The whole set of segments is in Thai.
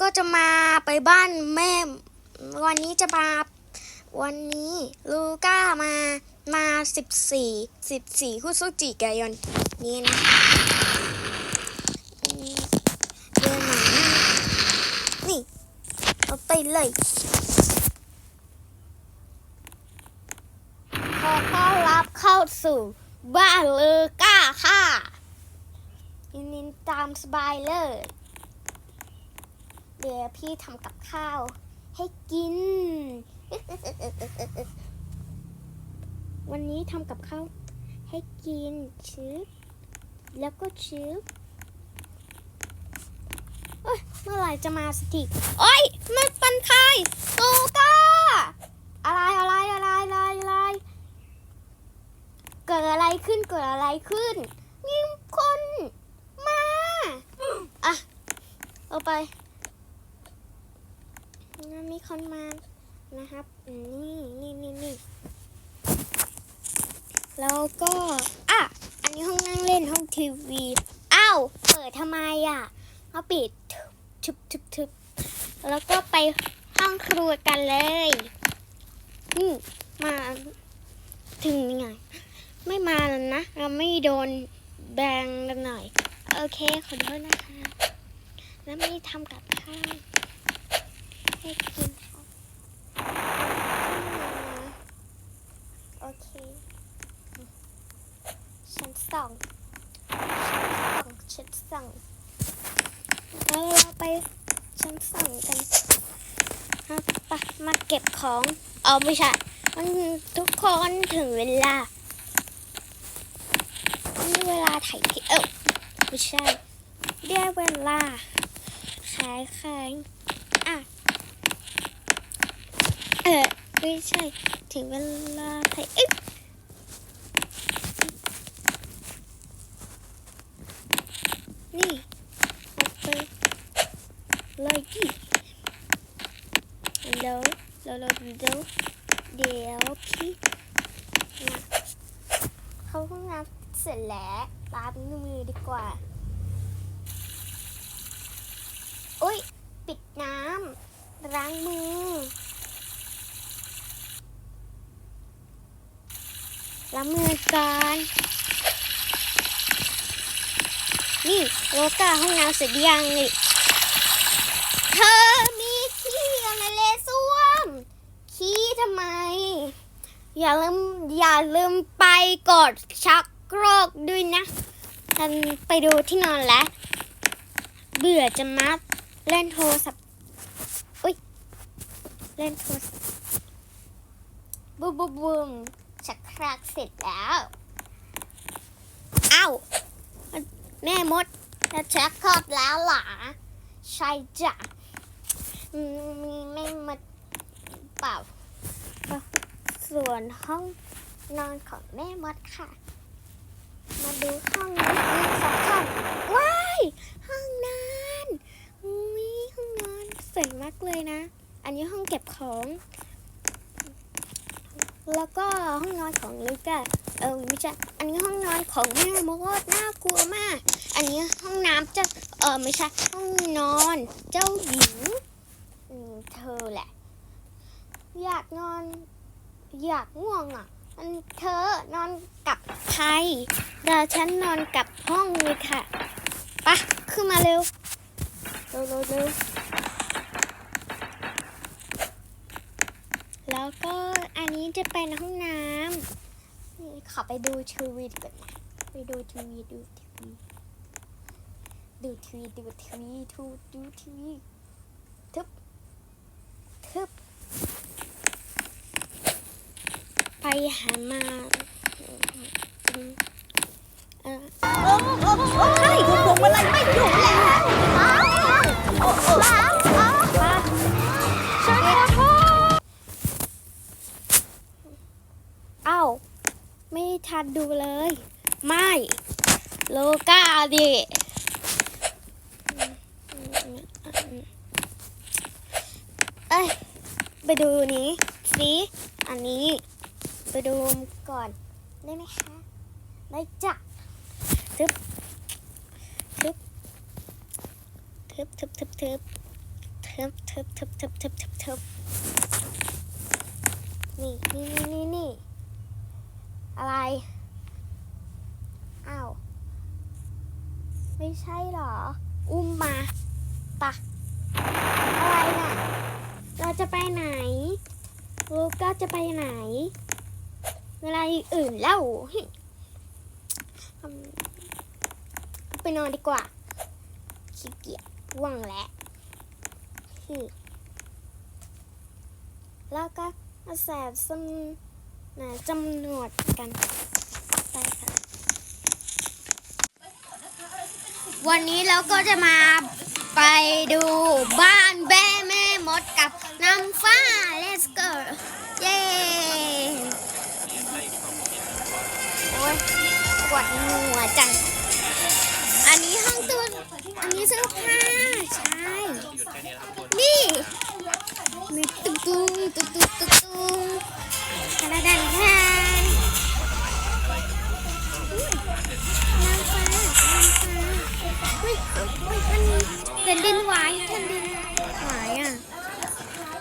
ก็จะมาไปบ้านแม่ วันนี้จะมาวันนี้ลูก้ามามาสิบสี่สิบสี่พฤศจิกายนนี้นะเดือนไหนนะนี่เอาไปเลยขอต้อนรับเข้าสู่บ้านลูก้าค่ะยินดีตามสบายเลย เดี๋ยวพี่ทำกับข้าว ให้กิน วันนี้ทำกับข้าวให้กินชืบแล้วก็ชืบเอ้ยเมื่อไหร่จะมาสกทีโอ้ยมันเป็นใครตูก้าอะไรอะไรอะไรอะไรอะไรเกิดอะไรขึ้นเกิดอะไรขึ้นมีคนมา อะ เอาไป มีคนมานะครับนี่นี่นี่นี่แล้วก็อะอันนี้ห้องนั่งเล่นห้องทีวีอ้าวเปิดทำไมอะเอาปิดทึบทึบทึบแล้วก็ไปห้องครัวกันเลยนี่มาถึงยังไงไม่มาแล้วนะ เราไม่โดนแบงกันหน่อย โอเค ขอโทษนะคะ แล้วไม่ทำกับข้าว ให้กินค่ะโอเคฉันส่องฉันส่องแล้วเราไปฉันส่องกันเอาไปมาเก็บของเอาไม่ใช่มันทุกคนถึงเวลานี่เวลาถ่ายคลิปเออไม่ใช่ได้เวลาขายขายอะ เออไม่ใช่ ถึงเวลาถ่ายอ๊ะนี่เอาไปเลยดิฮัลโหลฮัลโหลฮัลโหลเดี๋ยวพี่นะเขาเพิ่งนับเสร็จแล้วล้างมือดีกว่าอุ้ยปิดน้ำล้างมือ ล้างมือก่อนนี่โลกาห้องน้ำเสร็จยังนี่เธอมีขี้อะไรเลส้วม ขี้ทำไม อย่าลืมอย่าลืมไปกดชักโครกด้วยนะฉันไปดูที่นอนแล้ว เบื่อจะมัดเล่นโทรศัพท์อุ้ย เล่นโทรศัพท์บูมบูมบูม ชักครากเสร็จแล้วอ้าวแม่มดจะชักคลอดแล้วหรอใช่จ้ะมีแม่มดเปล่า ส่วนห้องนอนของแม่มดค่ะ มาดูห้องนี้สองห้องว้ายห้องนอนอุ้ยห้องนอนสวยมากเลยนะ อันนี้ห้องเก็บของ แล้วก็ห้องนอนของลูก้าเออไม่ใช่อันนี้ห้องนอนของแม่มดน่ากลัวมาก อันนี้ห้องน้ำเจ้าเออไม่ใช่ห้องนอนเจ้าหญิงเธอแหละ อยากนอน อยากง่วงอะอันเธอนอนกับใครเดี๋ยวฉันนอนกับห้องเลยค่ะปะขึ้นมาเร็วเร็วเร็วเร็ว แล้วก็อันนี้จะเป็นห้องน้ำนี่ขอไปดูทีวีก่อนนะไปดูทีวีดูทีวีดูทีวีดูทีวีดูดูทีวีทึบทึบไปหามา ดูเลย ไม่ โลกาดิเอ้ย ไปดูนี้สิอันนี้ ไปดูก่อน ได้ไหมคะได้จ้ะทึบทึบทึบทึบทึบทึบทึบทึบทึบทึบทึบทึบทึบนี่นี่นี่นี่นี่อะไร อ้าว ไม่ใช่หรอ อุ้มมาปะอะไรน่ะ เราจะไปไหน ลูกก็จะไปไหน เวลาอื่นแล้วไปนอนดีกว่าขี้เกียจว่างแล้วแล้วก็มาแสบสมนะจำนวดกันไปค่ะ วันนี้เราก็จะมาไปดูบ้านแม่แม่มดกับน้ำฟ้า let's go เย้โอ้ยปวดหัวจัง อันนี้ห้องตัวอันนี้เสื้อผ้าใช่นี่มีตุ๊กตุ๊กตุ๊กตุ๊กตุ๊กตุ๊กระดันแทน แผ่นดินไหวแผ่นดินไหวอะ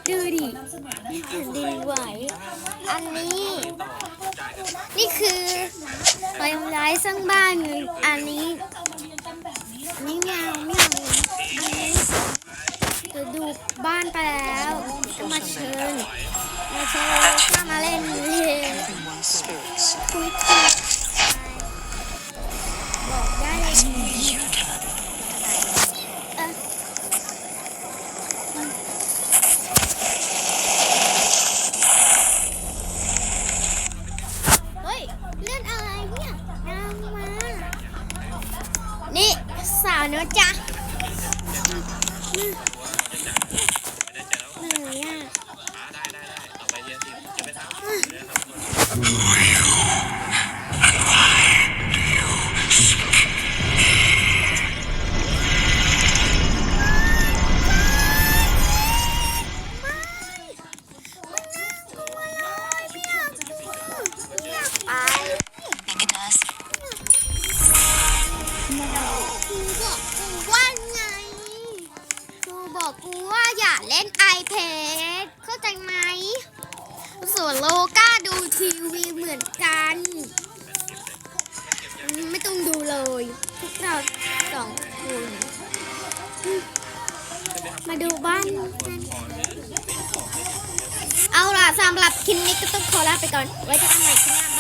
ดูดิแผ่นดินไหว อันนี้ นี่คือไปย้ายสร้างบ้านเลยอันนี้นี่ไม่เอาไม่เอาอันนี้เดี๋ยวดูบ้านไปแล้วจะมาเชิญมาเชิญข้ามาเล่นเล่น Everyone's spirits. คุยกันบอกได้เลย บอกกูว่าอย่าเล่น iPad เข้าใจไหม ส่วนโลก้าดูทีวีเหมือนกัน ไม่ต้องดูเลย พวกเราสองคนมาดูบ้านกันเอาล่ะสำหรับคลิปนี้ก็ต้องขอลาไปก่อน ไว้เจอกันใหม่คลิปหน้า